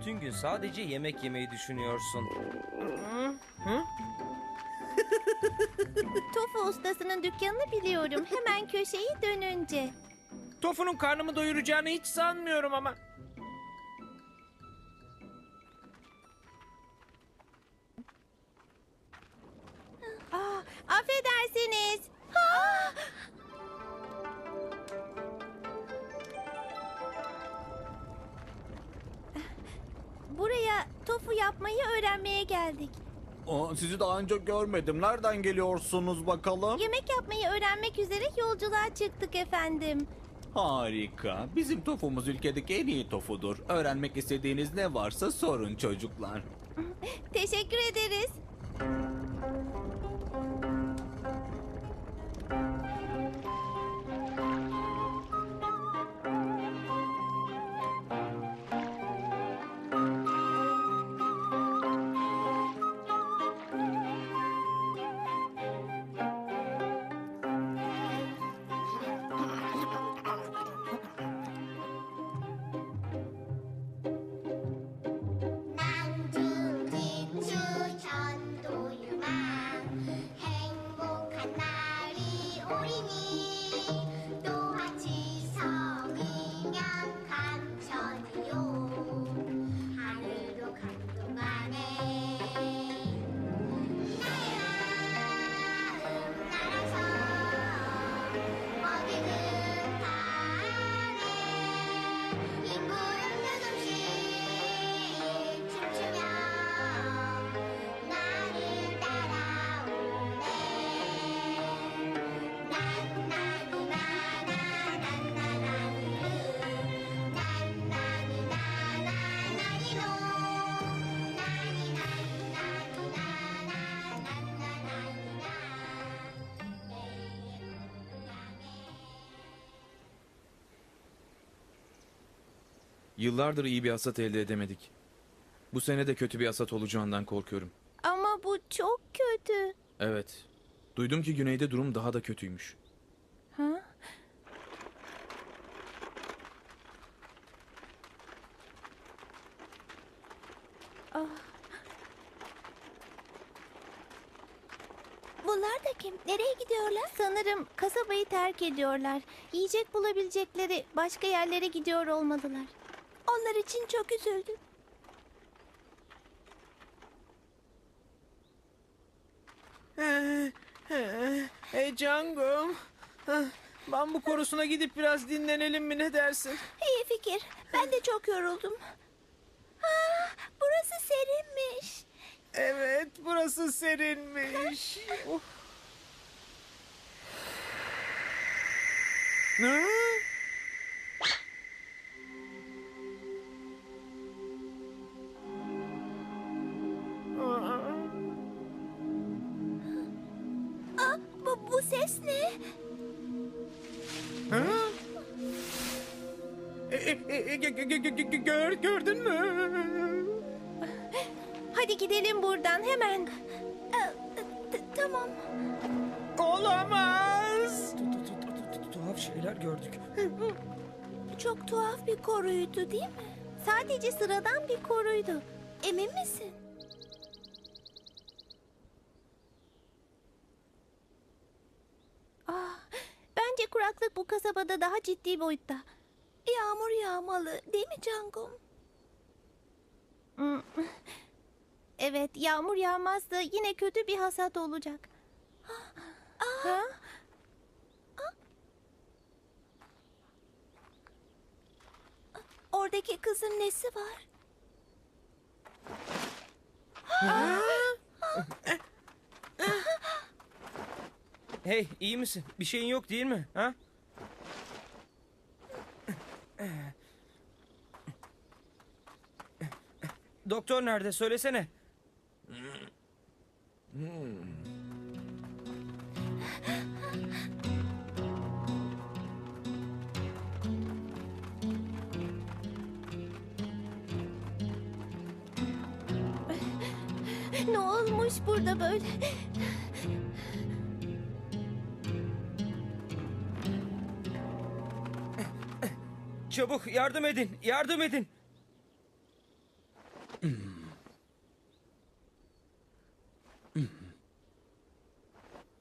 Bütün gün sadece yemek yemeyi düşünüyorsun. Tofu ustasının dükkanını biliyorum. Hemen köşeyi dönünce. Tofunun karnımı doyuracağını hiç sanmıyorum ama. Sizi daha önce görmedim. Nereden geliyorsunuz bakalım? Yemek yapmayı öğrenmek üzere yolculuğa çıktık efendim. Harika. Bizim tofumuz ülkedeki en iyi tofudur. Öğrenmek istediğiniz ne varsa sorun çocuklar. Teşekkür ederiz. Yıllardır iyi bir hasat elde edemedik. Bu sene de kötü bir hasat olacağından korkuyorum. Ama bu çok kötü. Evet. Duydum ki güneyde durum daha da kötüymüş. Ha? Ah. Bunlar da kim? Nereye gidiyorlar? Sanırım kasabayı terk ediyorlar. Yiyecek bulabilecekleri başka yerlere gidiyor olmalılar. Onlar için çok üzüldüm. Hey Django. Hah, Bambu korusuna gidip biraz dinlenelim mi ne dersin? İyi fikir. Ben de çok yoruldum. Ah, burası serinmiş. Evet burası serinmiş. Oh. Buradan hemen. T- Tamam. Olamaz. Tuhaf şeyler gördük. Çok tuhaf bir koruydu değil mi? Sadece sıradan bir koruydu. Emin misin? Ah, bence kuraklık bu kasabada daha ciddi boyutta. Yağmur yağmalı değil mi Cangum? Evet, yağmur yağmazsa yine kötü bir hasat olacak. Ha? Oradaki kızın nesi var? Hey iyi misin? Bir şeyin yok değil mi? Ha? Doktor nerede? Söylesene. Ne olmuş burada böyle? Çabuk yardım edin, yardım edin.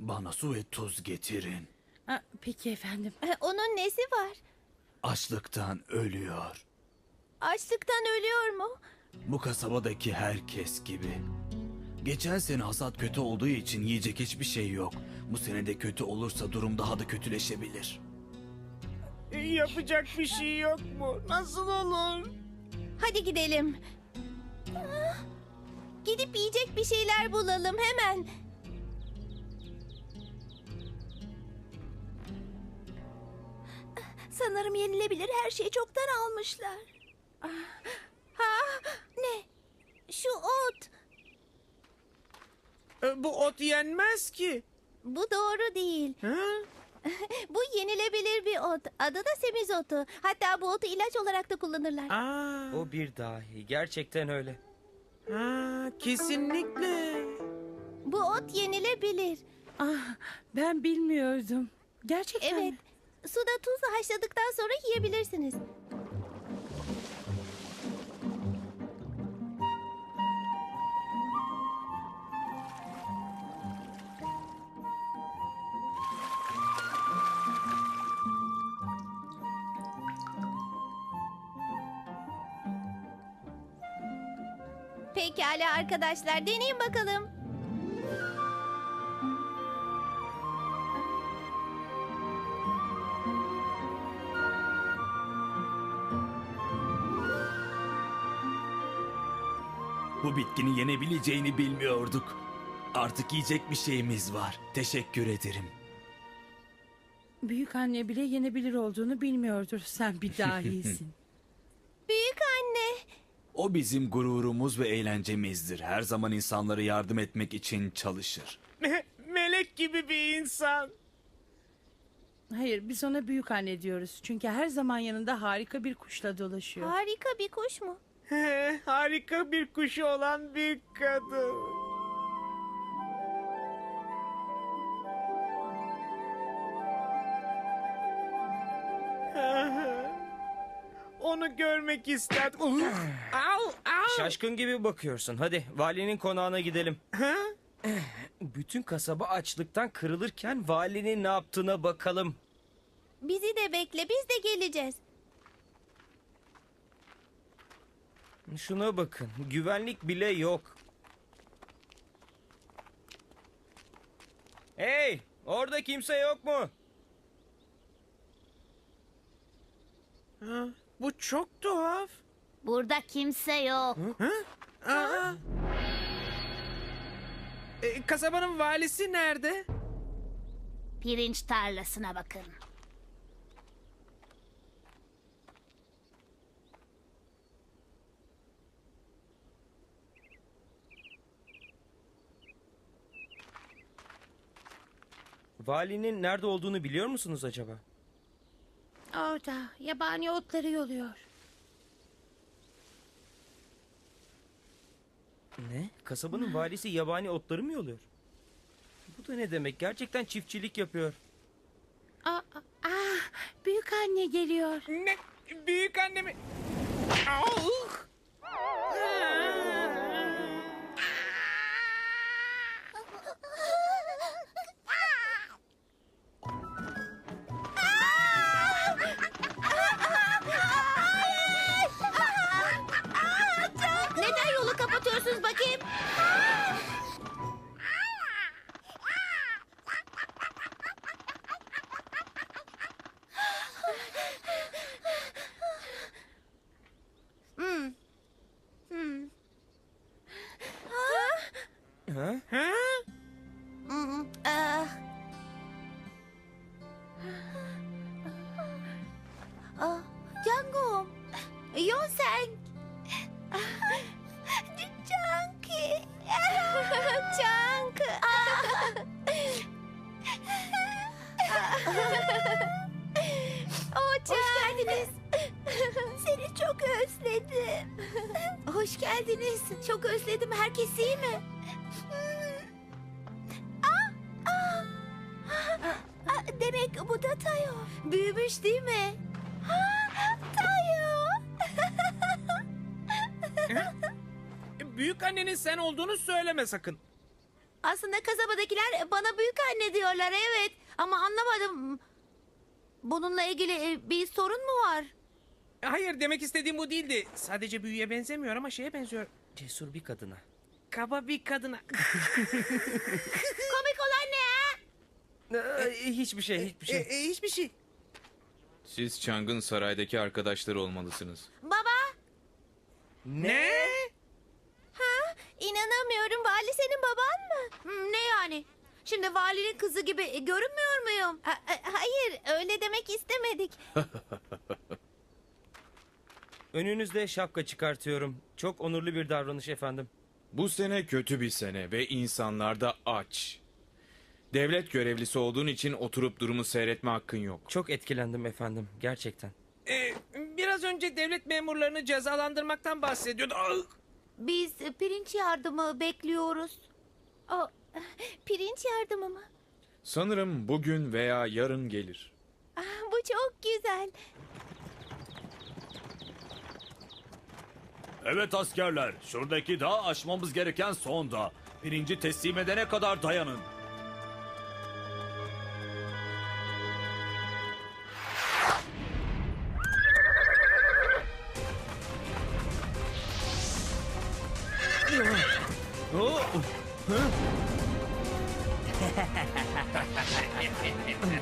Bana su ve tuz getirin. Ha, peki efendim. Onun nesi var? Açlıktan ölüyor. Açlıktan ölüyor mu? Bu kasabadaki herkes gibi. Geçen sene hasat kötü olduğu için yiyecek hiçbir şey yok. Bu sene de kötü olursa durum daha da kötüleşebilir. Yapacak bir şey yok mu? Nasıl olur? Hadi gidelim. Ah, Gidip yiyecek bir şeyler bulalım hemen. Sanırım yenilebilir her şeyi çoktan almışlar. Ah, Ha, ne? Şu ot. E, Bu ot yenmez ki. Bu doğru değil. Ha? Bu yenilebilir bir ot. Adı da semizotu. Hatta bu otu ilaç olarak da kullanırlar. Aa, O bir dahi, gerçekten öyle. ha, kesinlikle. Bu ot yenilebilir. Ah, ben bilmiyordum. Gerçekten Evet. mi? Suda tuzla haşladıktan sonra yiyebilirsiniz. Pekala arkadaşlar deneyin bakalım. Bu bitkini yenebileceğini bilmiyorduk. Artık yiyecek bir şeyimiz var. Teşekkür ederim. Büyük anne bile yenebilir olduğunu bilmiyordur. Sen bir dahisin. Büyük anne. O bizim gururumuz ve eğlencemizdir. Her zaman insanlara yardım etmek için çalışır. Melek gibi bir insan. Hayır, biz ona büyük anne diyoruz. Çünkü her zaman yanında harika bir kuşla dolaşıyor. Harika bir kuş mu? He, Harika bir kuşu olan bir kadın. Onu görmek isterdim. Au, au. Şaşkın gibi bakıyorsun. Hadi valinin konağına gidelim. Ha? Bütün kasaba açlıktan kırılırken valinin ne yaptığına bakalım. Bizi de bekle biz de geleceğiz. Şuna bakın, güvenlik bile yok. Hey, orada kimse yok mu? Ha, Bu çok tuhaf. Burada kimse yok. Aa. E, kasabanın valisi nerede? Pirinç tarlasına bakın. Valinin nerede olduğunu biliyor musunuz acaba? Orada yabani otları yoluyor. Ne? Kasabanın valisi yabani otları mı yoluyor? Bu da ne demek? Gerçekten çiftçilik yapıyor. Aa, aa, ah, büyük anne geliyor. Ne? Büyük annemi... Au! Ha? Ha? Büyük annenin sen olduğunu söyleme sakın. Aslında kasabadakiler bana büyük anne diyorlar evet. Ama anlamadım. Bununla ilgili e, bir sorun mu var? Hayır demek istediğim bu değildi. Sadece büyüye benzemiyor ama şeye benziyor. Cesur bir kadına. Kaba bir kadına. Komik olan ne ha? Ee, hiçbir şey, hiçbir E, şey. e, hiçbir şey. Siz Chang'ın saraydaki arkadaşları olmalısınız. Baba. Ne? Ha? İnanamıyorum. Vali senin baban mı? Ne yani? Şimdi valinin kızı gibi e, görünmüyor muyum? hayır öyle demek istemedik. Önünüzde şapka çıkartıyorum. Çok onurlu bir davranış efendim. Bu sene kötü bir sene ve insanlar da aç. Devlet görevlisi olduğun için oturup durumu seyretme hakkın yok. Çok etkilendim efendim, gerçekten. E, biraz önce devlet memurlarını cezalandırmaktan bahsediyordu. Ah! Biz pirinç yardımı bekliyoruz. O, pirinç yardımı mı? Sanırım bugün veya yarın gelir. Ah, bu çok güzel. Evet askerler, şuradaki dağ aşmamız gereken son dağ. Pirinci teslim edene kadar dayanın.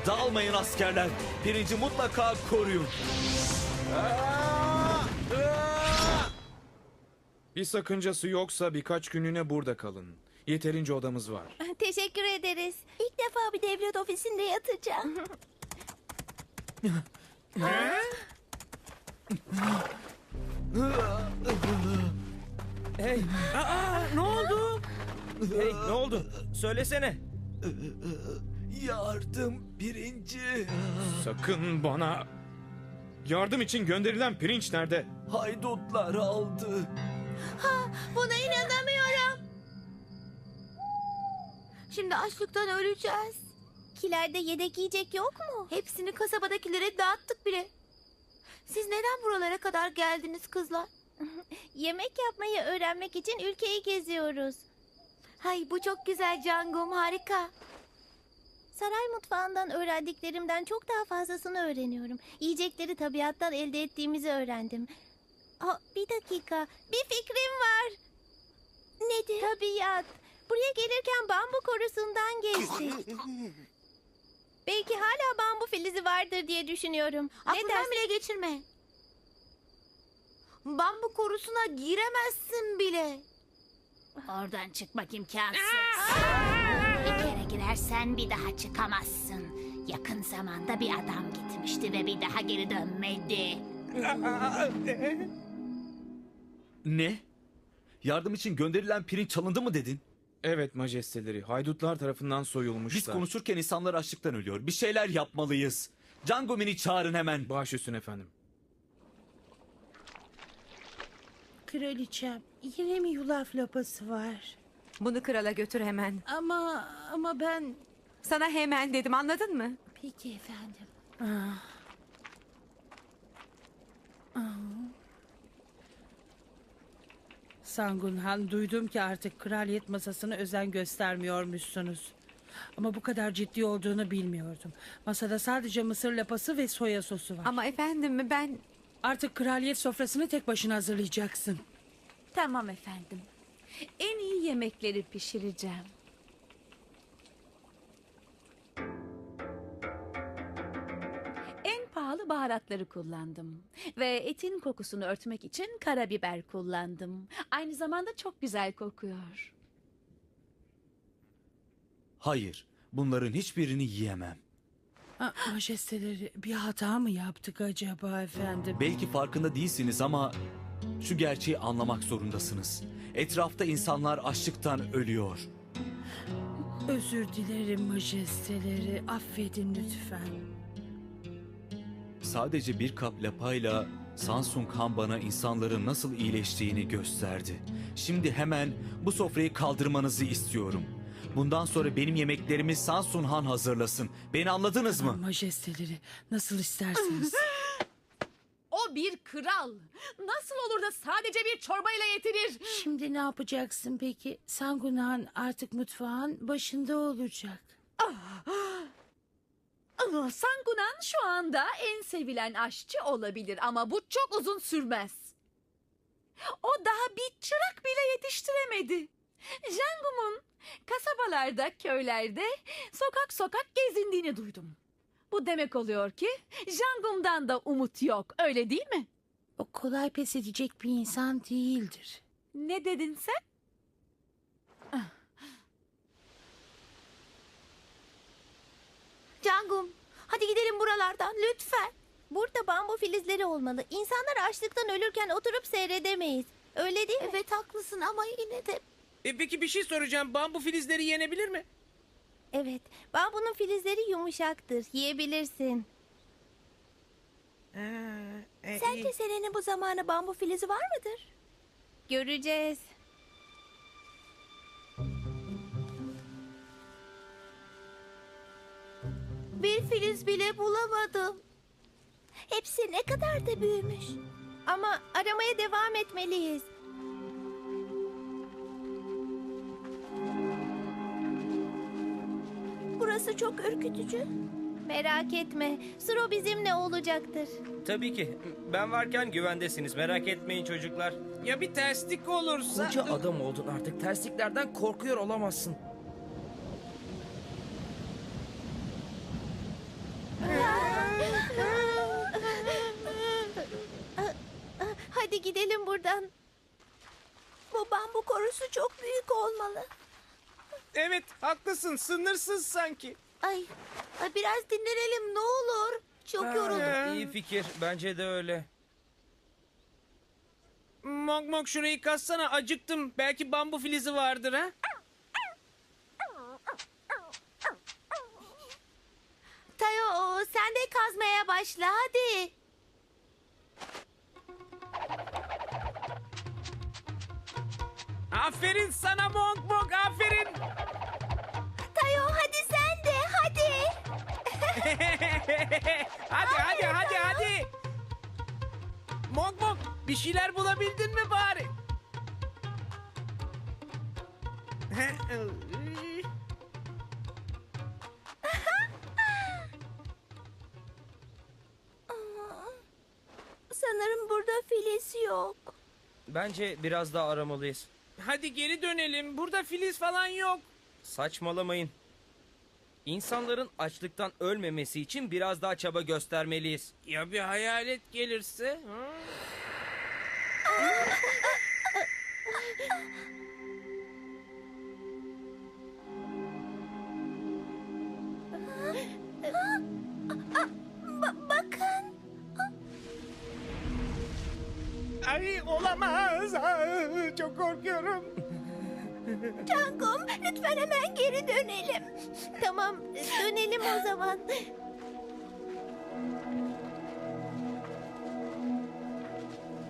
Dalmayın askerler. Pirinci mutlaka koruyun. Bir sakıncası yoksa birkaç günlüğüne burada kalın. Yeterince odamız var. Teşekkür ederiz. İlk defa bir devlet ofisinde yatacağım. Hey, Aa, ne oldu? hey ne oldu? Söylesene. Yardım pirinci. Sakın bana... Yardım için gönderilen pirinç nerede? Haydutlar aldı. Buna inanamıyorum. Şimdi açlıktan öleceğiz. Kilerde yedek yiyecek yok mu? Hepsini kasabadakilere dağıttık bile. Siz neden buralara kadar geldiniz kızlar? Yemek yapmayı öğrenmek için ülkeyi geziyoruz. Hay bu çok güzel Cangum harika. Saray mutfağından öğrendiklerimden çok daha fazlasını öğreniyorum. Yiyecekleri tabiattan elde ettiğimizi öğrendim. Aa, bir dakika, bir fikrim var. Nedir? Tabiat. Buraya gelirken bambu korusundan geçtik. Belki hala bambu filizi vardır diye düşünüyorum. Aklından bile geçirme. Bambu korusuna giremezsin bile. Oradan çıkmak imkansız. Girersen bir daha çıkamazsın. Yakın zamanda bir adam gitmişti ve bir daha geri dönmedi. Ne? Yardım için gönderilen pirinç çalındı mı dedin? Evet majesteleri, haydutlar tarafından soyulmuşlar. Biz konuşurken insanlar açlıktan ölüyor. Bir şeyler yapmalıyız. Cangomin'i çağırın hemen. Baş üstüne efendim. Kraliçem yine mi yulaf lapası var? Bunu krala götür hemen. Ama ama ben Sana hemen dedim anladın mı? peki efendim. Ah. Ah. Sangun Han duydum ki artık kraliyet masasına özen göstermiyormuşsunuz. Ama bu kadar ciddi olduğunu bilmiyordum. Masada sadece mısır lapası ve soya sosu var. Ama efendim ben... Artık kraliyet sofrasını tek başına hazırlayacaksın. Tamam efendim. En iyi yemekleri pişireceğim. En pahalı baharatları kullandım. Ve etin kokusunu örtmek için karabiber kullandım. Aynı zamanda çok güzel kokuyor. Hayır, bunların hiçbirini yiyemem. Ah, majesteleri bir hata mı yaptık acaba efendim? Belki farkında değilsiniz ama şu gerçeği anlamak zorundasınız. Etrafta insanlar açlıktan ölüyor. Özür dilerim majesteleri. Affedin lütfen. Sadece bir kap lapayla Samsung Han bana insanların nasıl iyileştiğini gösterdi. Şimdi hemen bu sofrayı kaldırmanızı istiyorum. Bundan sonra benim yemeklerimi Sansun Han hazırlasın. Beni anladınız mı? Majesteleri nasıl isterseniz. O bir kral. Nasıl olur da sadece bir çorbayla yetinir? Şimdi ne yapacaksın peki? Sangun Han artık mutfağın başında olacak. Ah, Sangunan şu anda en sevilen aşçı olabilir ama bu çok uzun sürmez. O daha bir çırak bile yetiştiremedi. Jangum'un kasabalarda, köylerde sokak sokak gezindiğini duydum. Bu demek oluyor ki Jangum'dan da umut yok, öyle değil mi? O kolay pes edecek bir insan değildir. Ne dedin sen? Cangum, hadi gidelim buralardan lütfen. Burada bambu filizleri olmalı. İnsanlar açlıktan ölürken oturup seyredemeyiz. Öyle değil mi? Evet haklısın ama yine de... E, peki bir şey soracağım. Bambu filizleri yenebilir mi? Evet, bambunun filizleri yumuşaktır. Yiyebilirsin. e, Sence Selen'in bu zamanı bambu filizi var mıdır? Göreceğiz. Bir filiz bile bulamadım. Hepsi ne kadar da büyümüş. Ama aramaya devam etmeliyiz. Burası çok ürkütücü. Merak etme. Suro bizimle olacaktır. Tabii ki. Ben varken güvendesiniz. Merak etmeyin çocuklar. Ya bir terslik olursa... Koca adam oldun artık. Tersliklerden korkuyor olamazsın. Hadi gidelim buradan. Bu bambu korusu çok büyük olmalı. Evet haklısın. Sınırsız sanki. Ay, ay biraz dinlenelim ne olur. Çok yoruldum. İyi fikir. Bence de öyle. Mok mok şurayı kassana. Acıktım. Belki bambu filizi vardır ha? Tayo sen de kazmaya başla hadi. Aferin sana Monk Monk aferin. hadi hadi hadi hadi. Monk Monk bir şeyler bulabildin mi bari? Sanırım burada filiz yok. Bence biraz daha aramalıyız. hadi geri dönelim. Burada filiz falan yok. Saçmalamayın. İnsanların açlıktan ölmemesi için biraz daha çaba göstermeliyiz. Ya bir hayalet gelirse? Ha? bakın. Ay olamaz. Aa, Çok korkuyorum. Cangum lütfen hemen geri dönelim. Tamam dönelim o zaman.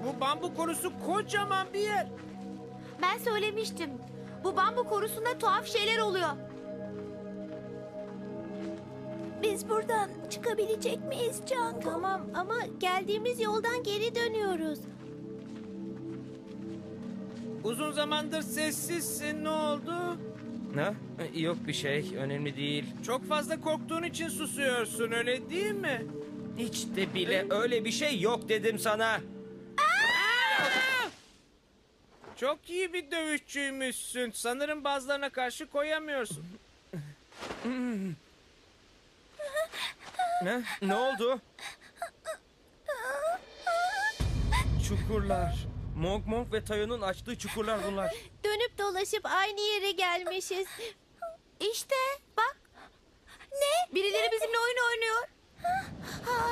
Bu bambu korusu kocaman bir yer. Ben söylemiştim. Bu bambu korusunda tuhaf şeyler oluyor. Biz buradan çıkabilecek miyiz Cangum? Tamam ama geldiğimiz yoldan geri dönüyoruz. Uzun zamandır sessizsin. Ne oldu? Ne? Yok bir şey. Önemli değil. Çok fazla korktuğun için susuyorsun öyle değil mi? Hiç de bile öyle bir şey yok dedim sana. Çok iyi bir dövüşçüymüşsün. Sanırım bazılarına karşı koyamıyorsun. Ne? Ne oldu? Çukurlar. Monk Monk ve Tayo'nun açtığı çukurlar bunlar. Dönüp dolaşıp aynı yere gelmişiz. İşte bak. Ne? Birileri bizimle oyun oynuyor. Ha.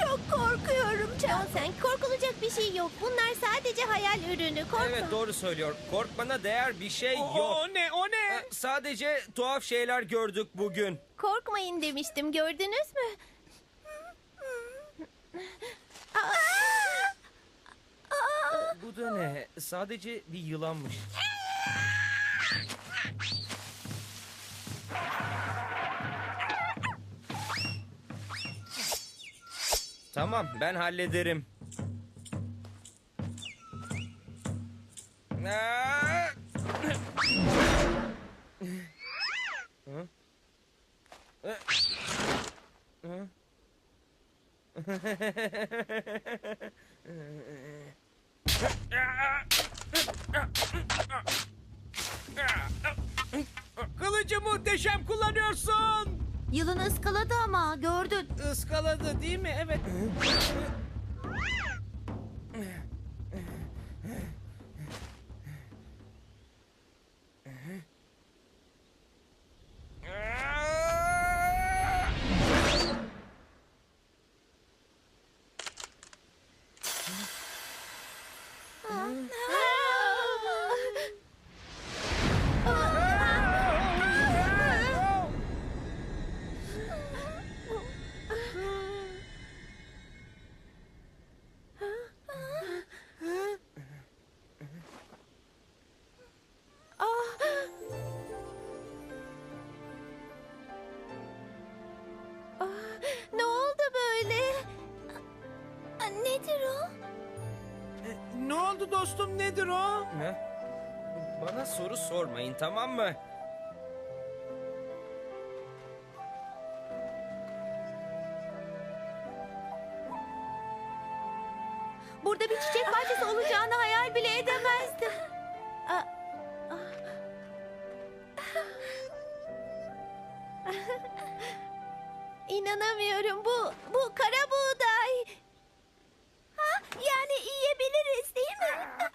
Çok korkuyorum Can. Sen korkulacak bir şey yok. Bunlar sadece hayal ürünü. Korkma. Evet doğru söylüyor. Korkmana değer bir şey O, yok. o ne o ne? Sadece tuhaf şeyler gördük bugün. Korkmayın demiştim. Gördünüz mü? Aa! Aa! Bu da ne? Sadece bir yılanmış. Tamam, ben hallederim. Kılıcı muhteşem kullanıyorsun. Yılını ıskaladı ama gördün. Iskaladı değil mi? Evet. Dostum nedir o? Ne? Bana soru sormayın tamam mı? Burada bir çiçek bahçesi olacağını hayal bile edemezdim. Aa, İnanamıyorum bu bu kara buğday. Ha, yani yiyebiliriz değil mi?